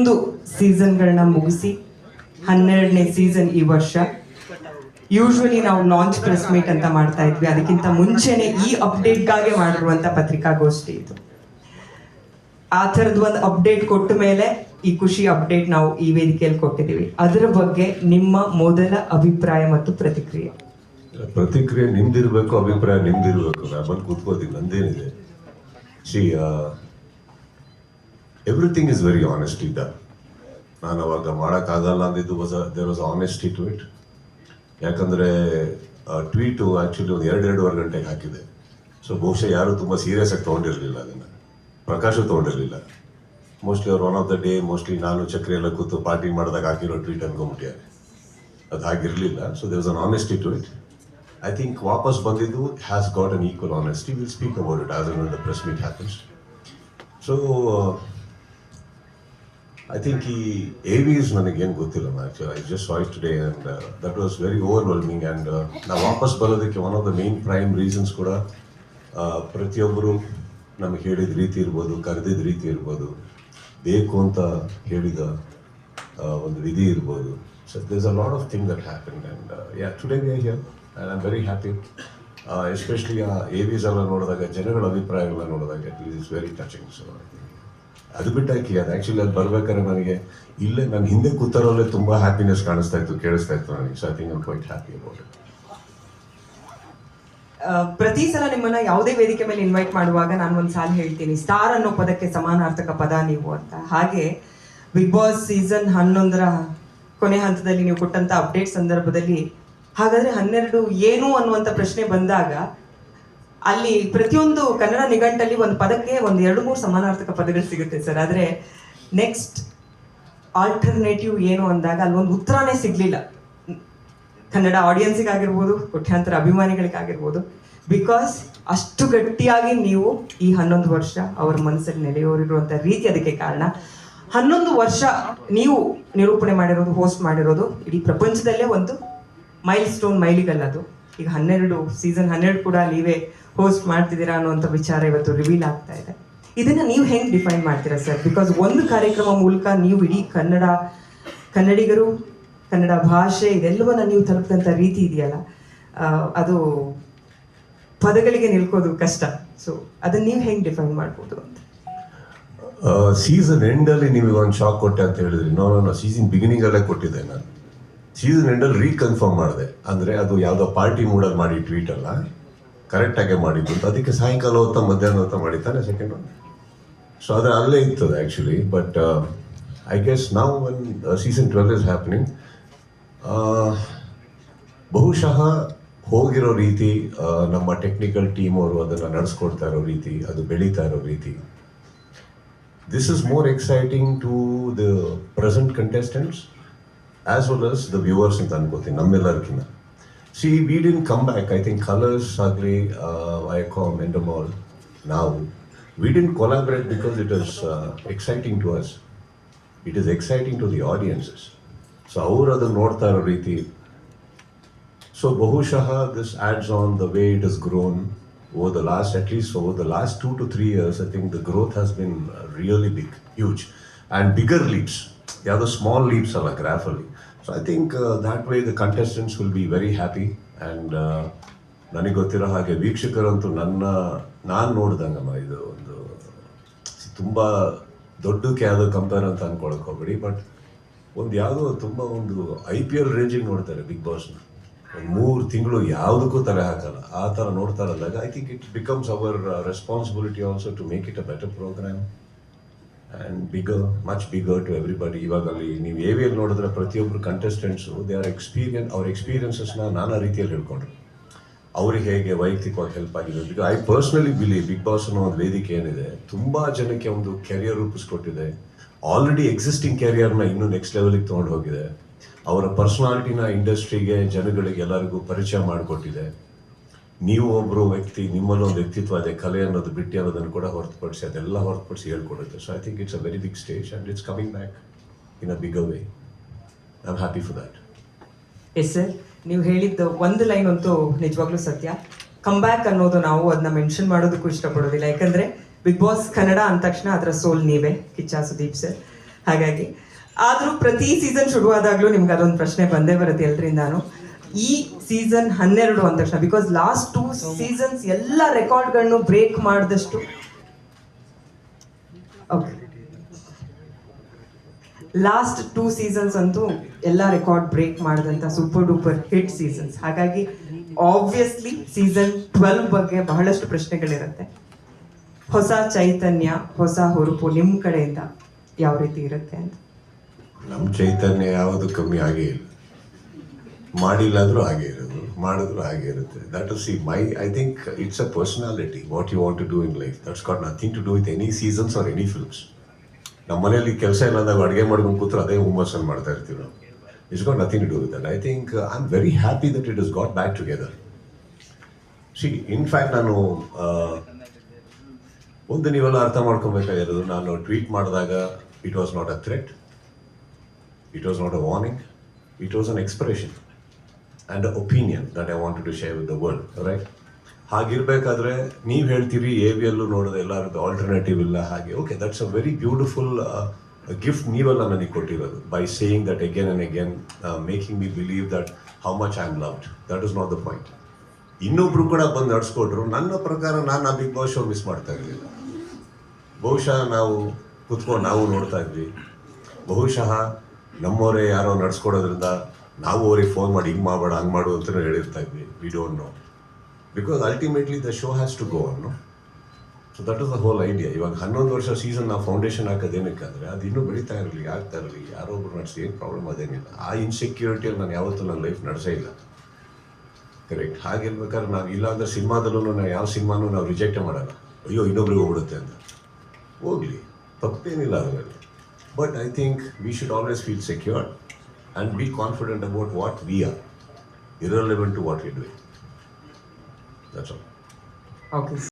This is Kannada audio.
ಹನ್ನೊಂದು ಸೀಸನ್ಗಳನ್ನ ಮುಗಿಸಿ ಹನ್ನೆರಡನೇ ಸೀಸನ್ ಈ ವರ್ಷ. ಯೂಶ್ವಲಿ ನಾವು ಲಾಂಚ್ ಪ್ರೆಸ್ ಮೀಟ್ ಅಂತ ಮಾಡ್ತಾ ಇದ್ವಿ. ಅದಕ್ಕಿಂತ ಮುಂಚೆನೆ ಈ ಅಪ್ಡೇಟ್ಗಾಗೆ ಮಾಡಿರುವಂತ ಪತ್ರಿಕಾಗೋಷ್ಠಿ ಇದು. ಆ ಥರದ ಒಂದು ಅಪ್ಡೇಟ್ ಕೊಟ್ಟ ಮೇಲೆ ಈ ಖುಷಿ ಅಪ್ಡೇಟ್ ನಾವು ಈ ವೇದಿಕೆಯಲ್ಲಿ ಕೊಟ್ಟಿದ್ದೀವಿ. ಅದರ ಬಗ್ಗೆ ನಿಮ್ಮ ಮೊದಲ ಅಭಿಪ್ರಾಯ ಮತ್ತು ಪ್ರತಿಕ್ರಿಯೆ. ಪ್ರತಿಕ್ರಿಯೆ ನಿಮ್ದಿರ್ಬೇಕು, ಅಭಿಪ್ರಾಯ ನಿಮ್ದಿರ್ಬೇಕು. ನಾನು ಕೂತ್ಕೋತೀನಿ ನಂದೇನಿದೆ? See everything is very honest ಇದ್ದ ನಾನು ಅವಾಗ ಮಾಡೋಕ್ಕಾಗಲ್ಲ ಅಂದಿದ್ದು was there was honesty to it ಯಾಕಂದರೆ ಟ್ವೀಟು ಆ್ಯಕ್ಚುಲಿ ಒಂದು ಎರಡು ಎರಡೂವರೆ ಗಂಟೆಗೆ ಹಾಕಿದೆ. ಸೊ ಬಹುಶಃ ಯಾರು ತುಂಬ ಸೀರಿಯಸ್ ಆಗಿ ತೊಗೊಂಡಿರಲಿಲ್ಲ ಅದನ್ನು. ಪ್ರಕಾಶು ತೊಗೊಂಡಿರಲಿಲ್ಲ. ಮೋಸ್ಟ್ಲಿ ಅವ್ರು one of the day mostly ನಾನು ಚಕ್ರಿ ಎಲ್ಲ ಕೂತು ಪಾರ್ಟಿ ಮಾಡಿದಾಗ ಹಾಕಿರೋ ಟ್ವೀಟ್ ಅನ್ಕೊಂಬಿಟ್ಟಿದ್ದಾರೆ ಅದು ಹಾಗಿರಲಿಲ್ಲ. So there was an honesty to it I think ವಾಪಸ್ ಬಂದಿದ್ದು has got an equal honesty will speak about it as and the press meet happens so I think ಈ ಎ ವಿಸ್ ನನಗೇನು ಗೊತ್ತಿಲ್ಲ actually I just voice today and that was very overwhelming and ನಾವು ವಾಪಸ್ ಬರೋದಕ್ಕೆ one of the main prime reasons ಕೂಡ ಪ್ರತಿಯೊಬ್ಬರು ನಮಗೆ ಹೇಳಿದ ರೀತಿ ಇರ್ಬೋದು, ಕರೆದಿದ್ದ ರೀತಿ ಇರ್ಬೋದು, ಬೇಕು ಅಂತ ಹೇಳಿದ ಒಂದು ವಿಧಿ ಇರ್ಬೋದು. So does a lot of thing that happen and yeah today we here I am very happy especially ಆ ಎ ವಿಸ್ ಎಲ್ಲ ನೋಡಿದಾಗ, ಜನಗಳ ಅಭಿಪ್ರಾಯಗಳನ್ನ ನೋಡಿದಾಗ it is very touching so ಅದು ಬಿಟ್ಟಾಕಿ ಅದು ಆ್ಯಕ್ಚುಲಿ ಅದು ಬರ್ಬೇಕಾದ್ರೆ ನನಗೆ ಇಲ್ಲೇ ನಾನು ಹಿಂದೆ ಕೂತಾರಲ್ಲೇ ತುಂಬ ಹ್ಯಾಪಿನೆಸ್ ಕಾಣಿಸ್ತಾ ಇತ್ತು, ಕೇಳಿಸ್ತಾ ಇತ್ತು ನನಗೆ. So I think I'm quite happy about it ಪ್ರತಿ ಸಲ ನಿಮ್ಮನ್ನ ಯಾವುದೇ ವೇದಿಕೆ ಮೇಲೆ ಇನ್ವೈಟ್ ಮಾಡುವಾಗ ನಾನು ಒಂದು ಸಾಲ ಹೇಳ್ತೀನಿ ಸ್ಟಾರ್ ಅನ್ನೋ ಪದಕ್ಕೆ ಸಮಾನಾರ್ಥಕ ಪದ ನೀವು ಅಂತ. ಹಾಗೆ ಬಿಗ್ ಬಾಸ್ ಸೀಸನ್ ಹನ್ನೊಂದರ ಕೊನೆ ಹಂತದಲ್ಲಿ ನೀವು ಕೊಟ್ಟಂತ ಅಪ್ಡೇಟ್ ಸಂದರ್ಭದಲ್ಲಿ ಹಾಗಾದ್ರೆ ಹನ್ನೆರಡು ಏನು ಅನ್ನುವಂಥ ಪ್ರಶ್ನೆ ಬಂದಾಗ ಅಲ್ಲಿ ಪ್ರತಿಯೊಂದು ಕನ್ನಡ ನಿಘಂಟಲ್ಲಿ ಒಂದು ಪದಕ್ಕೆ ಒಂದು ಎರಡು ಮೂರು ಸಮಾನಾರ್ಥಕ ಪದಗಳು ಸಿಗುತ್ತೆ ಸರ್. ಆದರೆ ನೆಕ್ಸ್ಟ್ ಆಲ್ಟರ್ನೇಟಿವ್ ಏನು ಅಂದಾಗ ಅಲ್ಲೊಂದು ಉತ್ತರನೇ ಸಿಗಲಿಲ್ಲ. ಕನ್ನಡ ಆಡಿಯನ್ಸಿಗಾಗಿರ್ಬೋದು ಕೋಟ್ಯಾಂತರ ಅಭಿಮಾನಿಗಳಿಗಾಗಿರ್ಬೋದು. ಬಿಕಾಸ್ ಅಷ್ಟು ಗಟ್ಟಿಯಾಗಿ ನೀವು ಈ ಹನ್ನೊಂದು ವರ್ಷ ಅವರ ಮನಸ್ಸಲ್ಲಿ ನೆಲೆಯೋರಿರುವಂಥ ರೀತಿ ಅದಕ್ಕೆ ಕಾರಣ. ಹನ್ನೊಂದು ವರ್ಷ ನೀವು ನಿರೂಪಣೆ ಮಾಡಿರೋದು ಹೋಸ್ಟ್ ಮಾಡಿರೋದು ಇಡೀ ಪ್ರಪಂಚದಲ್ಲೇ ಒಂದು ಮೈಲ್ ಸ್ಟೋನ್ ಮೈಲಿಗಲ್ಲ ಅದು. ಈಗ ಹನ್ನೆರಡು ಸೀಸನ್ ಹನ್ನೆರಡು ಕೂಡ ನೀವೇ ಹೋಸ್ಟ್ ಮಾಡ್ತಿದ್ದೀರಾ ಅನ್ನುವಂಥ ವಿಚಾರ ಇವತ್ತು ರಿವೀಲ್ ಆಗ್ತಾ ಇದೆ. ಇದನ್ನ ನೀವು ಹೆಂಗೆ ಡಿಫೈನ್ ಮಾಡ್ತೀರಾ ಸರ್ ಬಿಕಾಸ್ ಒಂದು ಕಾರ್ಯಕ್ರಮ ಮೂಲಕ ನೀವು ಇಡೀ ಕನ್ನಡ, ಕನ್ನಡಿಗರು, ಕನ್ನಡ ಭಾಷೆ ಇದೆಲ್ಲವನ್ನ ನೀವು ತಲುಪಿದಂಥ ರೀತಿ ಇದೆಯಲ್ಲ ಅದು ಪದಗಳಿಗೆ ನಿಲ್ಕೋದು ಕಷ್ಟ. ಸೊ ಅದನ್ನ ನೀವು ಹೆಂಗೆ ಡಿಫೈನ್ ಮಾಡ್ಬೋದು ಅಂತ? ಸೀಸನ್ ಎಂಡಲ್ಲಿ ನಿಮಗೆ ಒಂದು ಶಾಕ್ ಕೊಟ್ಟೆ ಅಂತ ಹೇಳಿದ್ರಿ. ನಾನು ಸೀಸನ್ ಬಿಗಿನಿಂಗಲ್ಲೇ ಕೊಟ್ಟಿದ್ದೆ ನಾನು. ಸೀಸನ್ ಎಂಡಲ್ಲಿ ರೀಕನ್ಫರ್ಮ್ ಮಾಡಿದೆ. ಅಂದರೆ ಅದು ಯಾವುದೋ ಪಾರ್ಟಿ ಮೂಡಲ್ಲಿ ಮಾಡಿ ಟ್ವೀಟ್ ಅಲ್ಲ. ಕರೆಕ್ಟಾಗೆ ಮಾಡಿದ್ದು ಅಂತ. ಅದಕ್ಕೆ ಸಾಯಂಕಾಲ ಹೊತ್ತ ಮಧ್ಯಾಹ್ನ ಹೊತ್ತ ಮಾಡಿದ್ದಾನೆ ಸೆಕೆಂಡ್ ಒನ್ ಸೊ ಅದು ಅಲ್ಲೇ ಇರ್ತದೆ ಆ್ಯಕ್ಚುಲಿ ಬಟ್ ಐ ಗೆಸ್ ನಾವು one season twelve is happening ಬಹುಶಃ ಹೋಗಿರೋ ರೀತಿ ನಮ್ಮ ಟೆಕ್ನಿಕಲ್ ಟೀಮ್ ಅವರು ಅದನ್ನು ನಡೆಸ್ಕೊಡ್ತಾ ಇರೋ ರೀತಿ, ಅದು ಬೆಳೀತಾ ಇರೋ ರೀತಿ. This is more exciting to the present contestants. as well as the viewers ಅಂತ ಅನ್ಕೋತೀನಿ ನಮ್ಮೆಲ್ಲರಿಗಿನ್ನ see we didn't come back I think Colors ಆಗಲಿ ಐಕಾಮ್ ಎಂಡಮಾಲ್ ನಾವು we didn't collaborate because it is exciting to us it is exciting to the audiences so ಅವರು ಅದನ್ನು ನೋಡ್ತಾ ಇರೋ ರೀತಿ So Bahushaha, this adds on the way it has grown over the last, at least over the last two to three years. I think the growth has been uh, really big, huge, and bigger leaps. The small small ಅಲ್ಲ ಗ್ರಾಫಲ್ಲಿ so I think that way the contestants will be very happy uh, ನನಗೆ ಗೊತ್ತಿರೋ ಹಾಗೆ ವೀಕ್ಷಕರಂತೂ ನನ್ನ ನಾನು ನೋಡ್ದಂಗಮ್ಮ ಇದು ಒಂದು ತುಂಬ ದೊಡ್ಡಕ್ಕೆ ಯಾವುದೋ ಕಂಪೇರ್ ಅಂತ ಅನ್ಕೊಳಕ್ಕೆ ಹೋಗ್ಬೇಡಿ ಬಟ್ ಒಂದು ಯಾವುದೋ ತುಂಬ ಒಂದು ಐ ಪಿ ಎಲ್ ರೇಂಜಿಗೆ ನೋಡ್ತಾರೆ ಬಿಗ್ ಬಾಸ್ನ ಒಂದು ಮೂರು ತಿಂಗಳು ಯಾವುದಕ್ಕೂ ತಲೆ ಹಾಕಲ್ಲ ಆ ಥರ ನೋಡ್ತಾ ಇರೋದಾಗ I think it becomes our responsibility also to make it a better programme and bigger much bigger to everybody ಇವಾಗ ಅಲ್ಲಿ ನೀವು ಎ ವಿಯಲ್ಲಿ ನೋಡಿದ್ರೆ ಪ್ರತಿಯೊಬ್ಬರು ಕಂಟೆಸ್ಟೆಂಟ್ಸು ದೇ ಆರ್ ಎಕ್ಸ್ಪೀರಿಯನ್ಸ್ ಅವ್ರ ಎಕ್ಸ್ಪೀರಿಯನ್ಸಸ್ನ ನಾನಾ ರೀತಿಯಲ್ಲಿ ಹೇಳ್ಕೊಂಡ್ರು. ಅವ್ರಿಗೆ ಹೇಗೆ ವೈಯಕ್ತಿಕವಾಗಿ ಹೆಲ್ಪ್ ಆಗಿದೆ? Because I personally believe big boss ಅನ್ನೋ ಒಂದು ವೇದಿಕೆ ಏನಿದೆ, ತುಂಬ ಜನಕ್ಕೆ ಒಂದು ಕೆರಿಯರ್ ರೂಪಿಸ್ಕೊಟ್ಟಿದೆ. ಆಲ್ರೆಡಿ ಎಕ್ಸಿಸ್ಟಿಂಗ್ ಕೆರಿಯರ್ನ ಇನ್ನೂ ನೆಕ್ಸ್ಟ್ ಲೆವೆಲಿಗೆ ತೊಗೊಂಡು ಹೋಗಿದೆ. ಅವರ ಪರ್ಸ್ನಾಲಿಟಿನ ಇಂಡಸ್ಟ್ರಿಗೆ ಜನಗಳಿಗೆ ಎಲ್ಲರಿಗೂ ಪರಿಚಯ ಮಾಡಿಕೊಟ್ಟಿದೆ. ನೀವು ಒಬ್ಬರು ವ್ಯಕ್ತಿ ನಿಮ್ಮಲ್ಲಿ ಒಂದು ವ್ಯಕ್ತಿತ್ವ, ಅದೇ ಕಲೆ ಅನ್ನೋದು, ಬಿಟ್ಟು ಅನ್ನೋದನ್ನು ಕೂಡ ಹೊರತುಪಡಿಸಿ, ಅದೆಲ್ಲ ಹೊರತುಪಡಿಸಿ ಹೇಳ್ಕೊಡುತ್ತೆ. So I think it's a very big stage and it's coming back in a big way I am happy for that yes sir ನೀವು ಹೇಳಿದ್ದು ಒಂದು ಲೈನ್ ಅಂತೂ ನಿಜವಾಗ್ಲೂ ಸತ್ಯ. ಕಮ್ ಬ್ಯಾಕ್ ಅನ್ನೋದು ನಾವು ಅದನ್ನ ಮೆನ್ಷನ್ ಮಾಡೋದಕ್ಕೂ ಇಷ್ಟಪಡೋದಿಲ್ಲ. ಯಾಕಂದ್ರೆ ಬಿಗ್ ಬಾಸ್ ಕನ್ನಡ ಅಂದ ತಕ್ಷಣ ಅದರ ಸೋಲ್ ನೀವೇ, ಕಿಚ್ಚ ಸುದೀಪ್ ಸರ್ ಹಾಗಾಗಿ, ಆದರೂ ಪ್ರತಿ ಸೀಸನ್ ಶುರುವಾದಾಗಲೂ ನಿಮ್ಗೆ ಅದೊಂದು ಪ್ರಶ್ನೆ ಬಂದೇ ಬರುತ್ತೆ ಎಲ್ರಿಂದಾನು. ಈ ಸೀಸನ್ ಹನ್ನೆರಡು ಅಂದ ತಕ್ಷಣ ಬಿಕಾಸ್ ಲಾಸ್ಟ್ ಟೂ ಸೀಸನ್ಸ್ ಎಲ್ಲ ರೆಕಾರ್ಡ್ಗಳನ್ನು ಬ್ರೇಕ್ ಮಾಡಿದಷ್ಟು. ಓಕೆ ಲಾಸ್ಟ್ ಟೂ ಸೀಸನ್ಸ್ ಅಂತೂ ಎಲ್ಲ ರೆಕಾರ್ಡ್ ಬ್ರೇಕ್ ಮಾಡಿದಂಥ ಸೂಪರ್ ಡೂಪರ್ ಹಿಟ್ ಸೀಸನ್ಸ್ ಹಾಗಾಗಿ ಆಬ್ವಿಯಸ್ಲಿ ಸೀಸನ್ ಟ್ವೆಲ್ವ್ ಬಗ್ಗೆ ಬಹಳಷ್ಟು ಪ್ರಶ್ನೆಗಳಿರುತ್ತೆ. ಹೊಸ ಚೈತನ್ಯ ಹೊಸ ಹುರುಪು ನಿಮ್ಮ ಕಡೆಯಿಂದ ಯಾವ ರೀತಿ ಇರುತ್ತೆ ಅಂತ? ನಮ್ಮ ಚೈತನ್ಯ ಯಾವುದು ಕಮ್ಮಿ ಆಗೇ ಇಲ್ಲ. ಮಾಡಿಲ್ಲ ಅಂದ್ರೂ ಹಾಗೆ ಇರೋದು ಮಾಡಿದ್ರು ಹಾಗೆ ಇರುತ್ತೆ. That see my I think it's a personality what you want to do in life that's got nothing to do with any seasons or any films ನಮ್ಮ ಮನೆಯಲ್ಲಿ ಕೆಲಸ ಇಲ್ಲ ಅಂದಾಗ ಅಡುಗೆ ಮಾಡ್ಕೊಂಡು ಕೂತ್ರೆ ಅದೇ ಹುಮ್ಮಸ್ಸನ್ನು ಮಾಡ್ತಾ ಇರ್ತೀವಿ ನಾವು. It's got nothing to do with I think I am very happy that it is got back together see in fact ನಾನು ಆ, ಒಂದು ನೀವೆಲ್ಲ ಅರ್ಥ ಮಾಡ್ಕೊಬೇಕಾಗಿರೋದು ನಾನು ಟ್ವೀಟ್ ಮಾಡಿದಾಗ it was not a threat it was not a warning it was an expression and opinion that I wanted to share with the world right ಹಾಗಿರ್ಬೇಕಾದ್ರೆ ನೀವು ಹೇಳ್ತೀರಿ ಎ ವಿ ಎಲ್ಲೂ ನೋಡೋದು ಎಲ್ಲರದ್ದು ಆಲ್ಟರ್ನೇಟಿವ್ ಇಲ್ಲ ಹಾಗೆ. Okay that's a very beautiful gift ನೀವೆಲ್ಲ ನನಗೆ ಕೊಟ್ಟಿರೋದು by saying that again and again making me believe that how much I am loved that is not the point ಇನ್ನೊಬ್ರು ಕೂಡ ಬಂದು ನಡ್ಸ್ಕೊಟ್ರು, ನನ್ನ ಪ್ರಕಾರ ನಾನು ಆ ಬಿಗ್ ಬಾಸ್ ಶೋ ಮಿಸ್ ಮಾಡ್ತಾ ಇರಲಿಲ್ಲ. ಬಹುಶಃ ನಾವು ಕುತ್ಕೊಂಡು ನಾವು ನೋಡ್ತಾ ಇದ್ವಿ. ಬಹುಶಃ ನಮ್ಮವರೇ ಯಾರೋ ನಡ್ಸ್ಕೊಡೋದ್ರಿಂದ ನಾವು ಅವ್ರಿಗೆ ಫೋನ್ ಮಾಡಿ ಹಿಂಗೆ ಮಾಡಬೇಡ, ಹಂಗೆ ಮಾಡು ಅಂತ ಹೇಳಿರ್ತಾ ಇದ್ವಿ we don't know because ultimately the show has to go ಅನ್ನು so that is the whole idea ಇವಾಗ ಹನ್ನೊಂದು ವರ್ಷ ಸೀಸನ್ ನಾವು ಫೌಂಡೇಶನ್ ಹಾಕೋದೇನಕ್ಕಂದ್ರೆ ಅದು ಇನ್ನೂ ಬೆಳೀತಾ ಇರಲಿ, ಆಗ್ತಾ ಇರಲಿ, ಯಾರೋ ಒಬ್ರು ನಡೆಸಿ ಏನು ಪ್ರಾಬ್ಲಮ್ ಅದೇನಿಲ್ಲ. ಆ ಇನ್ಸೆಕ್ಯೂರಿಟಿಯಲ್ಲಿ ನಾನು ಯಾವತ್ತೂ ನನ್ನ ಲೈಫ್ ನಡೆಸೇ ಇಲ್ಲ. ಕರೆಕ್ಟ್ ಹಾಗಿರ್ಬೇಕಾದ್ರೆ ನಾವು ಇಲ್ಲ ಅಂದ್ರೆ ಸಿನಿಮಾದಲ್ಲೂ ನಾವು ಯಾವ ಸಿನಿಮಾನೂ ನಾವು ರಿಜೆಕ್ಟ್ ಮಾಡೋಲ್ಲ. ಅಯ್ಯೋ, ಇನ್ನೊಬ್ರಿಗೆ ಹೋಗ್ಬಿಡುತ್ತೆ ಅಂತ. ಹೋಗಲಿ. ತಪ್ಪೇನಿಲ್ಲ ಅದರಲ್ಲಿ. But I think we should always feel secured and be confident about what we are, irrelevant to what you're doing. That's all. Okay.